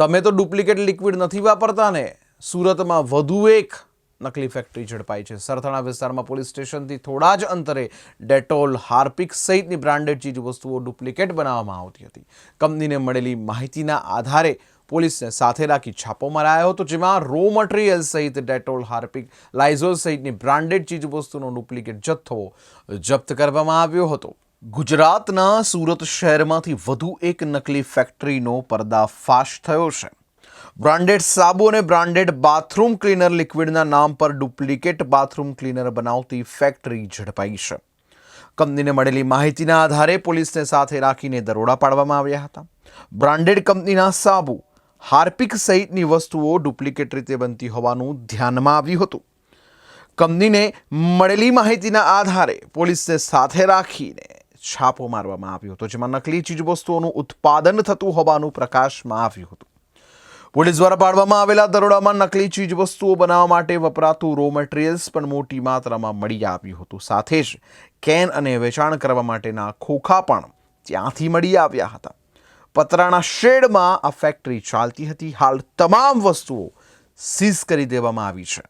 તમે તો duplicate liquid નથી વાપરતા ને સુરતમાં વધુ એક નકલી ફેક્ટરી ઝડપાઈ છે. સરથાણા વિસ્તારમાં પોલીસ સ્ટેશનથી થોડા જ અંતરે ડેટોલ હાર્પિક સહિતની બ્રાન્ડેડ ચીજ વસ્તુઓ ડુપ્લિકેટ બનાવવામાં આવતી હતી. કંપનીને મળેલી માહિતીના આધારે પોલીસને સાથે રાખી છાપો મરાયો હતો, જેમાં રો મટીરિયલ સહિત ડેટોલ હાર્પિક લાઇઝોલ સહિતની બ્રાન્ડેડ ચીજ વસ્તુનો ડુપ્લિકેટ જથ્થો જપ્ત કરવામાં આવ્યો હતો. ગુજરાતના સુરત શહેરમાંથી વધુ એક નકલી ફેક્ટરીનો પર્દાફાશ થયો છે. બ્રાન્ડેડ સાબુ અને બ્રાન્ડેડ બાથરૂમ ક્લીનર લિક્વિડના નામ પર ડુપ્લિકેટ બાથરૂમ ક્લીનર બનાવતી ફેક્ટરી ઝડપાઈ છે. કંપનીને મળેલી માહિતીના આધારે પોલીસને સાથે રાખીને દરોડા પાડવામાં આવ્યા હતા. બ્રાન્ડેડ કંપનીના સાબુ, હાર્પિક સહિતની વસ્તુઓ ડુપ્લિકેટ રીતે બનતી હોવાનું ધ્યાનમાં આવ્યું હતું. કંપનીને મળેલી માહિતીના આધારે પોલીસને સાથે રાખીને છાપો મારવામાં આવ્યો હતો, જેમાં નકલી ચીજવસ્તુઓનું ઉત્પાદન થતું હોવાનું પ્રકાશમાં આવ્યું હતું. પોલીસ દ્વારા પાડવામાં આવેલા દરોડામાં નકલી ચીજવસ્તુઓ બનાવવા માટે વપરાતું રો મટીરિયલ્સ પણ મોટી માત્રામાં મળી આવ્યું હતું. સાથે જ કેન અને વેચાણ કરવા માટેના ખોખા પણ ત્યાંથી મળી આવ્યા હતા. પતરાના શેડમાં આ ફેક્ટરી ચાલતી હતી. હાલ તમામ વસ્તુઓ સીઝ કરી દેવામાં આવી છે.